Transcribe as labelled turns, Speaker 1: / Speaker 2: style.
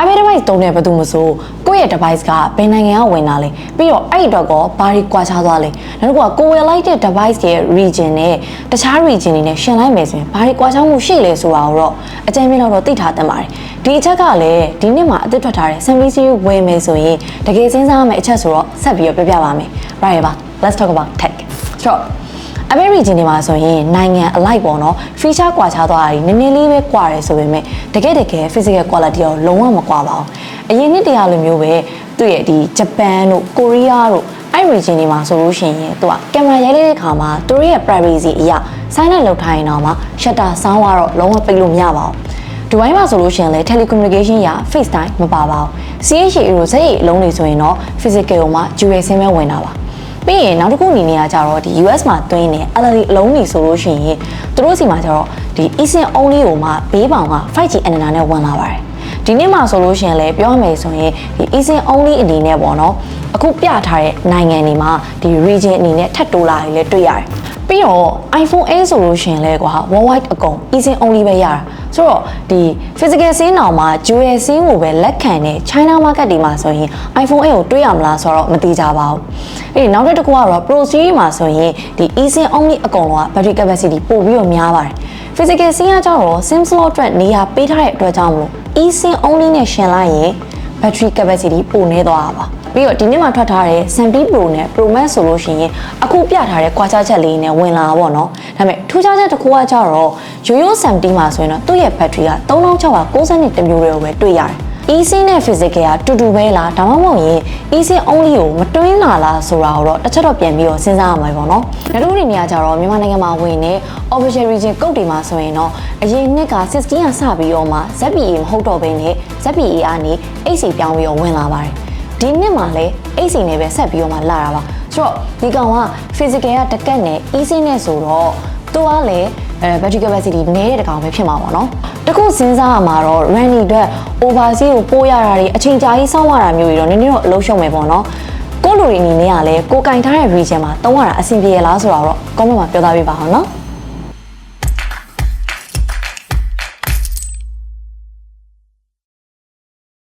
Speaker 1: iPad device တုံးတဲ့ဘယ်သူမဆိုကိုယ့်ရဲ့ device ကဘယ်နိုင်ငံကဝင်လာလဲပြီးတော့အဲ့ဒီတော့ကောဘာတွေကွာခြားသွားလဲနောက်တစ်ခုကကိုယ်ဝယ်လိုက်တဲ့ device ရဲ့ region နဲ့တခြား region တွေနဲ့ရှင်လိုက်မယ်ဆိုရင်ဘာတွေကွာခြားမှုရှိလဲဆိုတာကိုတော့အကြံပေးတော့သိထားသင့်ပါတယ်ဒီအချက်ကလည်းဒီနှစ်မှာအသစ်ထွက်ထားတဲ့ Samsung series ဝယ်မယ်ဆိုရင်တကယ်စဉ်းစားရမယ့်အချက်ဆိုတော့ဆက်ပြီးတော့ပြပြပါမယ် right ပါ let's talk about tech ဆိုတော့ အမေရိကန်တွေမှာဆိုရင်နိုင်ငံအလိုက်ပေါ့နော် feature ကွာခြားသွားတာနည်းနည်းလေးပဲကွာတယ်ဆိုပေမဲ့တကယ်တကယ် physical quality တော့လုံးဝမကွာပါဘူးအရင်နှစ်တရာလိုမျိုးပဲသူ့ရဲ့ဒီဂျပန်တို့ကိုရီးယားတို့အဲ့ region တွေမှာဆိုလို့ရှိရင်သူကကင်မရာရိုက်လိုက်တဲ့ခါမှာသူတို့ရဲ့ privacy အရာ sign up လုပ်ထားရင်တော့မှ shutter sound ကတော့လုံးဝပိတ်လို့မရပါဘူးဒီဘိုင်းမှာဆိုလို့ရှိရင်လည်း telecommunication ရာ FaceTime မပါပါဘူး CHA တို့စက်ရည်အလုံးတွေဆိုရင်တော့ physical မှာ dual sim ပဲဝင်တာပါ ပြီးရင်နောက်တစ်ခုအနေနဲ့ကကြတော့ဒီ US မှာတွင်းနေ LLD အလုံးကြီးဆိုလို့ရှိရင်သူတို့စီမှာကြတော့ဒီ eSIM only ကိုမှဘေးပေါင်က 5G antenna နဲ့ဝင်လာပါတယ်ဒီနေ့မှာဆိုလို့ရှိရင်လည်းပြောရမယ်ဆိုရင်ဒီ eSIM only အနေနဲ့ပေါ့နော်အခုပြထားတဲ့နိုင်ငံတွေမှာဒီ region အနေနဲ့ထပ်တိုးလာတယ်လည်းတွေ့ရတယ်ပြီးတော့ iPhone 8ဆိုလို့ရှိရင်လည်းကွာ worldwide အကုန် eSIM only ပဲရတာ ဆိုတော့ဒီ physical SIM တောင်မှ dual SIM ကိုပဲလက်ခံတဲ့ China market တွေမှာဆိုရင် iPhone 8ကိုတွေးရမလားဆိုတော့မသိကြပါဘူး။အဲ့ဒီနောက်တစ်ခုကတော့ Pro series မှာဆိုရင်ဒီ eSIM only အကုန်လုံးက battery capacity ပို့ပြီးတော့များပါတယ်။ physical SIM ကကြတော့ SIM slot အတွက်နေရာပေးထားတဲ့အတွက်ကြောင့်မလို့ eSIM only နဲ့ရှင်လိုက်ရင် battery capacity ပိုနေသွားတာပါ။ပြီးတော့ဒီနေ့မှာထွက်ထားတဲ့70 Pro နဲ့ Pro Max ဆိုလို့ရှိရင်အခုပြထားတဲ့ကွာခြားချက်လေးနဲ့ဝင်လာတာပေါ့နော်။ဒါပေမဲ့ထူးခြားချက်တစ်ခုကကြတော့ရိုးရိုး70မှာဆိုရင်တော့သူ့ရဲ့ battery က3690တမျိုးတွေကိုပဲတွေ့ရတယ်။ EC နဲ့ physical ကတူတူပဲလားဒါမှမဟုတ်ရင် EC only ကိုမတွင်းလာလားဆိုတာကိုတော့တစ်ချက်တော့ပြန်ပြီးတော့စဉ်းစားရမှာပေါ့နော်။နောက်တစ်ခုအနေနဲ့ကကြတော့မြန်မာနိုင်ငံမှာဝင်တဲ့ official region code တွေမှာဆိုရင်တော့အရင်နှစ်က16ကစပြီးတော့မှ ZPA မဟုတ်တော့ဘဲနဲ့ ZPA ကနေ AC ပြောင်းပြီးတော့ဝင်လာပါတယ်။ဒီနှစ်မှာလည်း AC နဲ့ပဲဆက်ပြီးတော့မှလာတာပါ။ဆိုတော့ဒီကောင်က physical ကတကက်နဲ့ EC နဲ့ဆိုတော့ သူကလည်းအဲ battery capacity နည်းတဲ့တကောင်ပဲဖြစ်မှာပေါ့နော်တခုစဉ်းစားရမှာတော့ running အတွက် overseas ကိုပို့ရတာတွေအချိန်ကြာကြီးစောင့်ရတာမျိုးတွေတော့နည်းနည်းတော့အလုံးရှုံမယ်ပေါ့နော်ကိုယ့်လူတွေအနေနဲ့ကလည်းကိုယ်ကင်ထားတဲ့ region မှာတုံးရတာအဆင်ပြေရလားဆိုတော့ comment မှာပြောသားပေးပါအောင်နော်